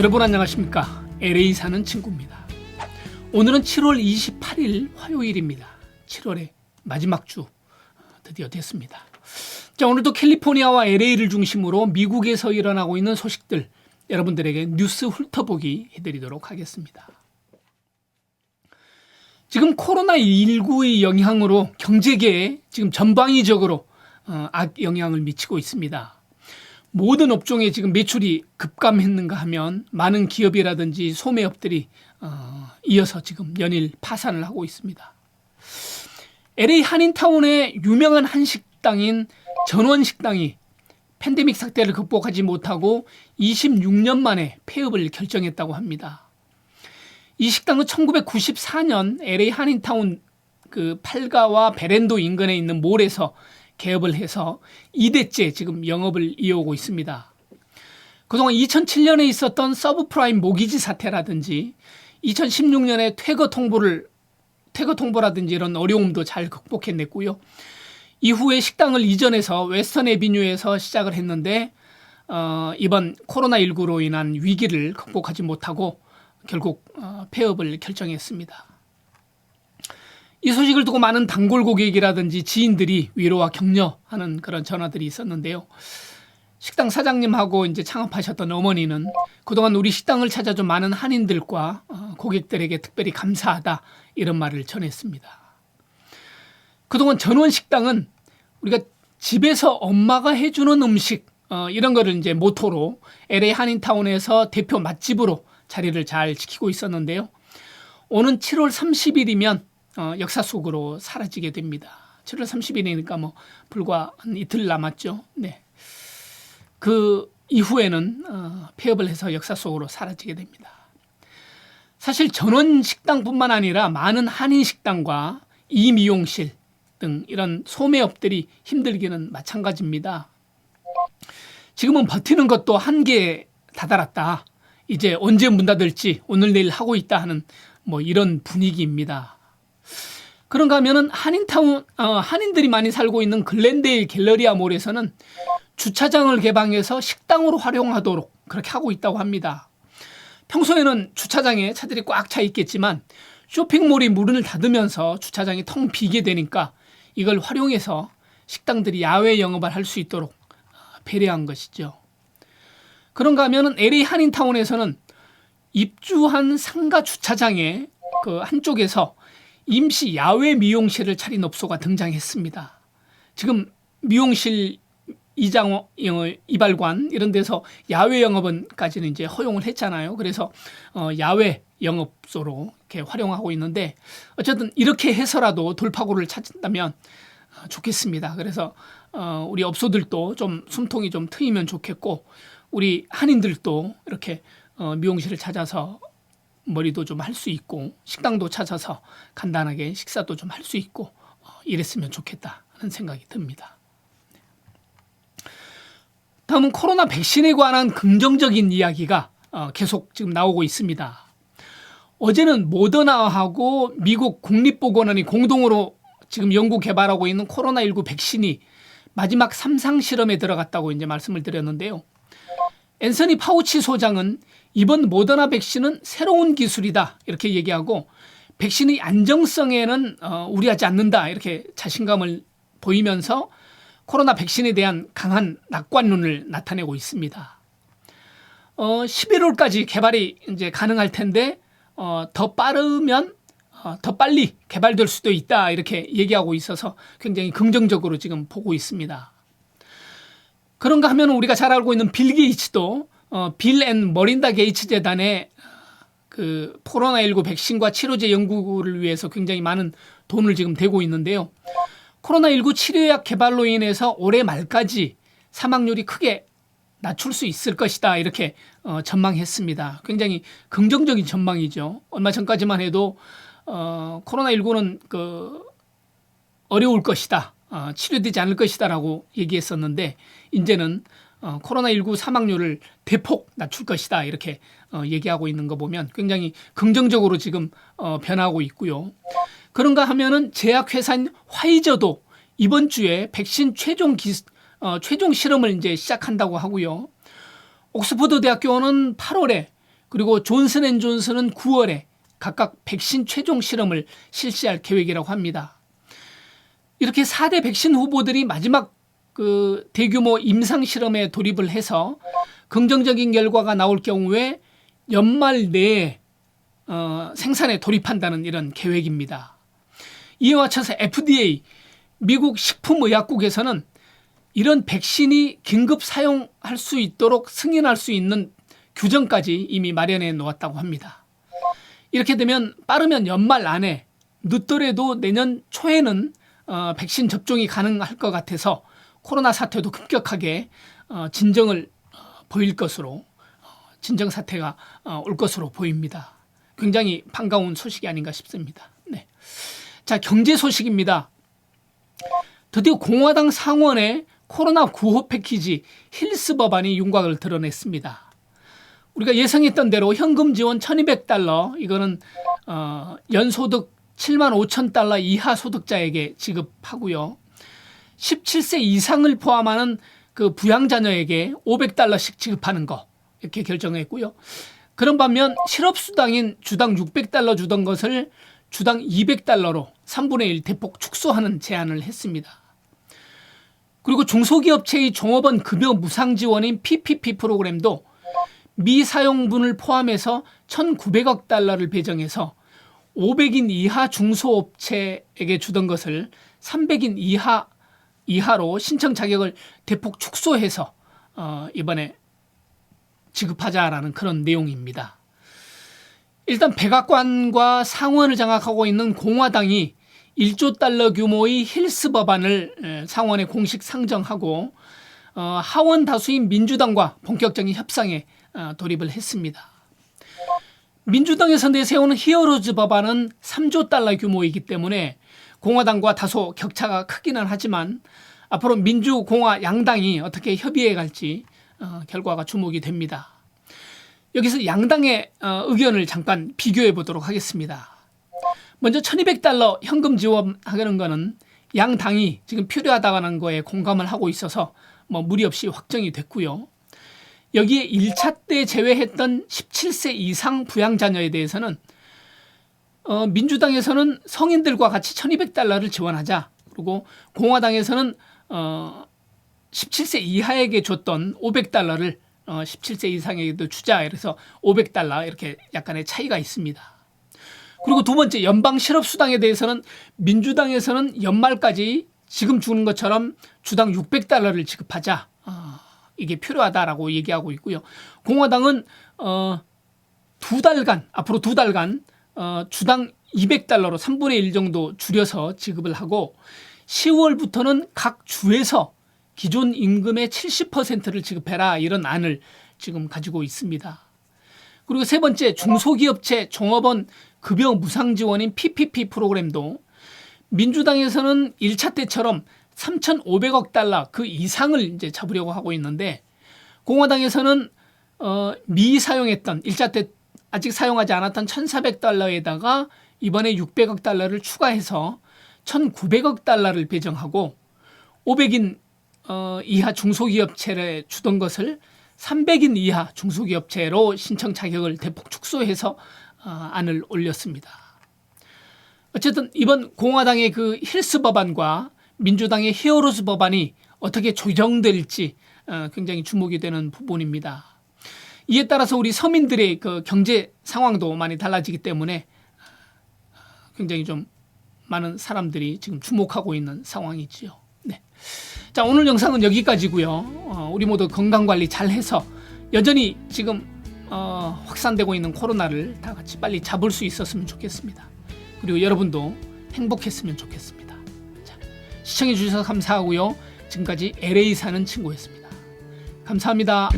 여러분 안녕하십니까? LA 사는 친구입니다. 오늘은 7월 28일 화요일입니다. 7월의 마지막 주 드디어 됐습니다. 자, 오늘도 캘리포니아와 LA를 중심으로 미국에서 일어나고 있는 소식들 여러분들에게 뉴스 훑어보기 해드리도록 하겠습니다. 지금 코로나19의 영향으로 경제계에 지금 전방위적으로 어, 악 영향을 미치고 있습니다. 모든 업종에 지금 매출이 급감했는가 하면 많은 기업이라든지 소매업들이 어, 이어서 지금 연일 파산을 하고 있습니다. LA 한인타운의 유명한 한식당인 전원식당이 팬데믹 사태를 극복하지 못하고 26년 만에 폐업을 결정했다고 합니다. 이 식당은 1994년 LA 한인타운 그 팔가와 베렌도 인근에 있는 몰에서 개업을 해서 2대째 지금 영업을 이어오고 있습니다. 그동안 2007년에 있었던 서브프라임 모기지 사태라든지 2016년에 퇴거 통보를 퇴거 통보라든지 이런 어려움도 잘 극복해냈고요. 이후에 식당을 이전해서 웨스턴 에비뉴에서 시작을 했는데 어, 이번 코로나19로 인한 위기를 극복하지 못하고 결국 어, 폐업을 결정했습니다. 이 소식을 두고 많은 단골 고객이라든지 지인들이 위로와 격려하는 그런 전화들이 있었는데요. 식당 사장님하고 이제 창업하셨던 어머니는 그동안 우리 식당을 찾아준 많은 한인들과 어, 고객들에게 특별히 감사하다 이런 말을 전했습니다. 그동안 전원 식당은 우리가 집에서 엄마가 해주는 음식 어, 이런 거를 이제 모토로 LA 한인타운에서 대표 맛집으로 자리를 잘 지키고 있었는데요. 오는 7월 30일이면 어, 역사 속으로 사라지게 됩니다. 7월 30일이니까 뭐 불과 한 이틀 남았죠. 네. 그 이후에는 어, 폐업을 해서 역사 속으로 사라지게 됩니다. 사실 전원 식당뿐만 아니라 많은 한인 식당과 이미용실 등 이런 소매업들이 힘들기는 마찬가지입니다. 지금은 버티는 것도 한계에 다다랐다. 이제 언제 문 닫을지 오늘 내일 하고 있다 하는 뭐 이런 분위기입니다. 그런가 하면은 한인타운 어, 한인들이 많이 살고 있는 글렌데일 갤러리아 몰에서는 주차장을 개방해서 식당으로 활용하도록 그렇게 하고 있다고 합니다. 평소에는 주차장에 차들이 꽉 차 있겠지만 쇼핑몰이 문을 닫으면서 주차장이 텅 비게 되니까 이걸 활용해서 식당들이 야외 영업을 할 수 있도록 배려한 것이죠. 그런가 하면은 LA 한인타운에서는 입주한 상가 주차장에 그 한쪽에서 임시 야외 미용실을 차린 업소가 등장했습니다. 지금 미용실 이장 어, 이발관 이런 데서 야외 영업은까지는 이제 허용을 했잖아요. 그래서 어 야외 영업소로 이렇게 활용하고 있는데 어쨌든 이렇게 해서라도 돌파구를 찾는다면 어, 좋겠습니다. 그래서 어 우리 업소들도 좀 숨통이 좀 트이면 좋겠고 우리 한인들도 이렇게 어 미용실을 찾아서 머리도 좀 할 수 있고 식당도 찾아서 간단하게 식사도 좀 할 수 있고 어, 이랬으면 좋겠다 하는 생각이 듭니다. 다음은 코로나 백신에 관한 긍정적인 이야기가 어, 계속 지금 나오고 있습니다. 어제는 모더나하고 미국 국립보건원이 공동으로 지금 연구 개발하고 있는 코로나19 백신이 마지막 3상 실험에 들어갔다고 이제 말씀을 드렸는데요. 앤서니 파우치 소장은 이번 모더나 백신은 새로운 기술이다 이렇게 얘기하고 백신의 안정성에는 어, 우려하지 않는다 이렇게 자신감을 보이면서 코로나 백신에 대한 강한 낙관론을 나타내고 있습니다. 어, 11월까지 개발이 이제 가능할 텐데 어, 더 빠르면 어, 더 빨리 개발될 수도 있다 이렇게 얘기하고 있어서 굉장히 긍정적으로 지금 보고 있습니다. 그런가 하면 우리가 잘 알고 있는 빌 게이츠도 어, 빌앤 머린다 게이츠 재단에 그 코로나19 백신과 치료제 연구를 위해서 굉장히 많은 돈을 지금 대고 있는데요. 코로나19 치료약 개발로 인해서 올해 말까지 사망률이 크게 낮출 수 있을 것이다 이렇게 어, 전망했습니다. 굉장히 긍정적인 전망이죠. 얼마 전까지만 해도 어, 코로나19는 그 어려울 것이다, 어, 치료되지 않을 것이다라고 얘기했었는데 이제는 어, 코로나19 사망률을 대폭 낮출 것이다 이렇게 어, 얘기하고 있는 거 보면 굉장히 긍정적으로 지금 어, 변하고 있고요. 그런가 하면은 제약회사인 화이저도 이번 주에 백신 최종 기, 어, 최종 실험을 이제 시작한다고 하고요. 옥스퍼드 대학교는 8월에 그리고 존슨앤존슨은 9월에 각각 백신 최종 실험을 실시할 계획이라고 합니다. 이렇게 4대 백신 후보들이 마지막 그 대규모 임상 실험에 돌입을 해서 긍정적인 결과가 나올 경우에 연말 내에 어, 생산에 돌입한다는 이런 계획입니다. 이에 맞춰서 FDA 미국 식품의약국에서는 이런 백신이 긴급 사용할 수 있도록 승인할 수 있는 규정까지 이미 마련해 놓았다고 합니다. 이렇게 되면 빠르면 연말 안에 늦더라도 내년 초에는 어, 백신 접종이 가능할 것 같아서 코로나 사태도 급격하게 어, 진정을 어, 보일 것으로 어, 진정 사태가 어, 올 것으로 보입니다. 굉장히 반가운 소식이 아닌가 싶습니다. 네. 자 경제 소식입니다. 드디어 공화당 상원의 코로나 구호 패키지 힐스 법안이 윤곽을 드러냈습니다. 우리가 예상했던 대로 현금 지원 1,200달러 이거는 어, 연소득 7만 5천 달러 이하 소득자에게 지급하고요. 17세 이상을 포함하는 그 부양 자녀에게 500달러씩 지급하는 거 이렇게 결정했고요. 그런 반면 실업 수당인 주당 600달러 주던 것을 주당 200달러로 3분의 1 대폭 축소하는 제안을 했습니다. 그리고 중소기업체의 종업원 급여 무상 지원인 PPP 프로그램도 미사용분을 포함해서 1,900억 달러를 배정해서 500인 이하 중소업체에게 주던 것을 300인 이하 이하로 신청 자격을 대폭 축소해서 어, 이번에 지급하자라는 그런 내용입니다. 일단 백악관과 상원을 장악하고 있는 공화당이 1조 달러 규모의 힐스 법안을 상원에 공식 상정하고 어, 하원 다수인 민주당과 본격적인 협상에 어, 돌입을 했습니다. 민주당에서 내세우는 히어로즈 법안은 3조 달러 규모이기 때문에 공화당과 다소 격차가 크기는 하지만 앞으로 민주공화 양당이 어떻게 협의해 갈지 어, 결과가 주목이 됩니다. 여기서 양당의 어, 의견을 잠깐 비교해 보도록 하겠습니다. 먼저 1200달러 현금 지원하는 거는 양 당이 지금 필요하다는 거에 공감을 하고 있어서 뭐 무리 없이 확정이 됐고요. 여기에 1차 때 제외했던 17세 이상 부양 자녀에 대해서는 어, 민주당에서는 성인들과 같이 1200달러를 지원하자. 그리고 공화당에서는 어, 17세 이하에게 줬던 500달러를 어, 17세 이상에게도 주자. 그래서 500달러 이렇게 약간의 차이가 있습니다. 그리고 두 번째 연방 실업 수당에 대해서는 민주당에서는 연말까지 지금 주는 것처럼 주당 600달러를 지급하자. 어, 이게 필요하다라고 얘기하고 있고요. 공화당은 어, 두 달간 앞으로 두 달간 어, 주당 200달러로 3분의 1 정도 줄여서 지급을 하고 10월부터는 각 주에서 기존 임금의 70%를 지급해라 이런 안을 지금 가지고 있습니다. 그리고 세 번째 중소기업체 종업원 급여 무상 지원인 PPP 프로그램도 민주당에서는 1차 때처럼 3,500억 달러 그 이상을 이제 잡으려고 하고 있는데 공화당에서는 어, 미사용했던 1차 때 아직 사용하지 않았던 1,400달러에다가 이번에 600억 달러를 추가해서 1,900억 달러를 배정하고 500인 어, 이하 중소기업체를 주던 것을 300인 이하 중소기업체로 신청 자격을 대폭 축소해서 어, 안을 올렸습니다. 어쨌든 이번 공화당의 그 힐스 법안과 민주당의 히어로즈 법안이 어떻게 조정될지 어, 굉장히 주목이 되는 부분입니다. 이에 따라서 우리 서민들의 그 경제 상황도 많이 달라지기 때문에 굉장히 좀 많은 사람들이 지금 주목하고 있는 상황이지요. 네. 자, 오늘 영상은 여기까지고요. 어, 우리 모두 건강 관리 잘 해서 여전히 지금 어, 확산되고 있는 코로나를 다 같이 빨리 잡을 수 있었으면 좋겠습니다. 그리고 여러분도 행복했으면 좋겠습니다. 자, 시청해 주셔서 감사하고요. 지금까지 LA 사는 친구였습니다. 감사합니다.